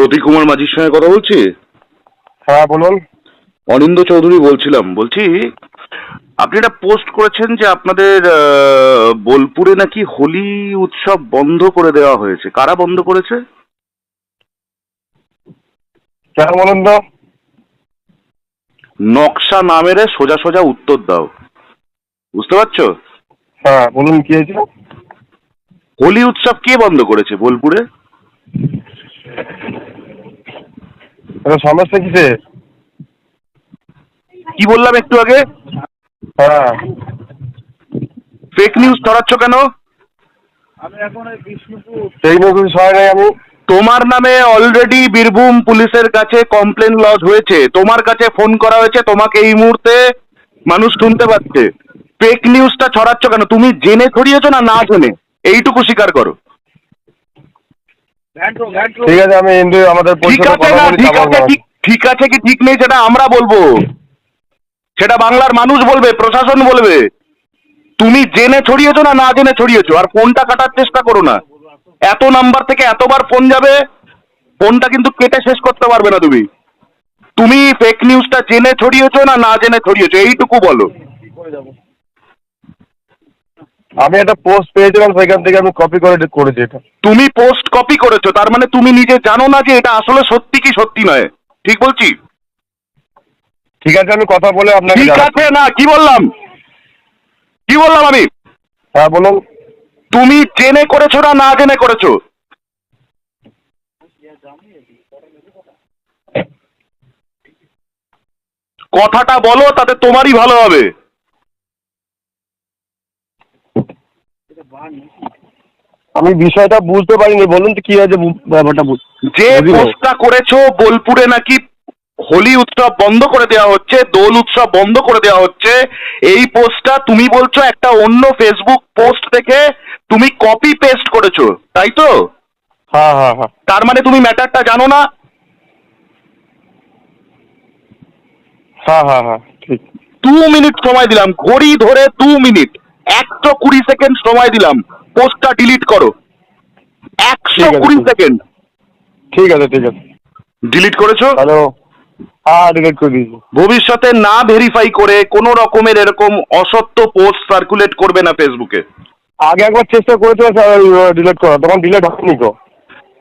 প্রতীক কুমার মাঝির সঙ্গে কথা বলছি? হ্যাঁ বলুন। অনিন্দ চৌধুরী বলছিলাম বলছি আপনি একটা পোস্ট করেছেন যে আপনাদের বোলপুরে নাকি হোলি উৎসব বন্ধ করে দেওয়া হয়েছে। কারা বন্ধ করেছে? কেন বলুন তো? নকশা না মেরে সোজা সোজা উত্তর দাও। বুঝতে পারছ? হ্যাঁ বলুন কি হয়েছে? হোলি উৎসব কে বন্ধ করেছে বোলপুরে? এটা সমস্যা কিসে? কি বললাম একটু আগে? হ্যাঁ। ফেক নিউজ ছড়াচ্ছ কেন? সেই মতো সহায় নাই আমি। তোমার নামে অলরেডি বীরভূম পুলিশের কাছে কমপ্লেন লজ হয়েছে। তোমার কাছে ফোন করা হয়েছে তোমাকে এই মুহূর্তে মানুষ শুনতে পাচ্ছে। ফেক নিউজটা ছড়াচ্ছ কেন? তুমি জেনে ছড়িয়েছো না না জেনে? এইটুকু স্বীকার করো। ঠিক আছে আমি হিন্দু আমাদের ঠিক আছে না ঠিক আছে ঠিক আছে কি ঠিক নেই সেটা আমরা বলব। সেটা বাংলার মানুষ বলবে প্রশাসন বলবে। তুমি জেনে ছড়িয়েছো না না জেনে ছড়িয়েছো? আর ফোনটা কাটার চেষ্টা করো না। এত নাম্বার থেকে এতবার ফোন যাবে ফোনটা কিন্তু কেটে শেষ করতে পারবে না তুমি। তুমি ফেক নিউজটা জেনে ছড়িয়েছো না না জেনে ছড়িয়েছো? এইটুকু বলো। আমি একটা পোস্ট পেয়েছিলাম সেখান থেকে আমি কপি করে করেছি এটা তুমি পোস্ট কপি করেছ তার মানে তুমি নিজে জানো না যে এটা আসলে সত্যি কি সত্যি নয়। ঠিক বলছি? ঠিক আছে আমি কথা বলে আপনাকে ঠিক আছে না কি বললাম? কি বললাম আমি? হ্যাঁ বলুন। তুমি জেনে করেছ না না জেনে করেছ? কথাটা বলো তাতে তোমারই ভালো হবে। আমি বিষয়টা বুঝতে পারিনি বলুন তো কি হয়েছে ব্যাপারটা বুঝ- যে। পোস্টটা করেছ বোলপুরে নাকি হোলি উৎসব বন্ধ করে দেওয়া হচ্ছে দোল উৎসব বন্ধ করে দেওয়া হচ্ছে এই পোস্টটা তুমি বলছো একটা অন্য ফেসবুক পোস্ট থেকে তুমি কপি পেস্ট করেছ তাই তো? হ্যাঁ হ্যাঁ হ্যাঁ। তার মানে তুমি ম্যাটারটা জানো না? হ্যাঁ হ্যাঁ হ্যাঁ ঠিক। দু মিনিট সময় দিলাম ঘড়ি ধরে দু মিনিট। একশো কুড়ি সেকেন্ড সময় দিলাম। পোস্টটা ডিলিট করো। একশো কুড়ি সেকেন্ড। ঠিক আছে ঠিক আছে। ডিলিট করেছ? হ্যালো। হ্যাঁ ডিলিট করে দিয়েছি। ভবিষ্যতে না ভেরিফাই করে কোনো রকমের এরকম অসত্য পোস্ট সার্কুলেট করবে না ফেসবুকে আগে একবার চেষ্টা করেছিল ডিলিট করা তখন ডিলিট হয়নি তো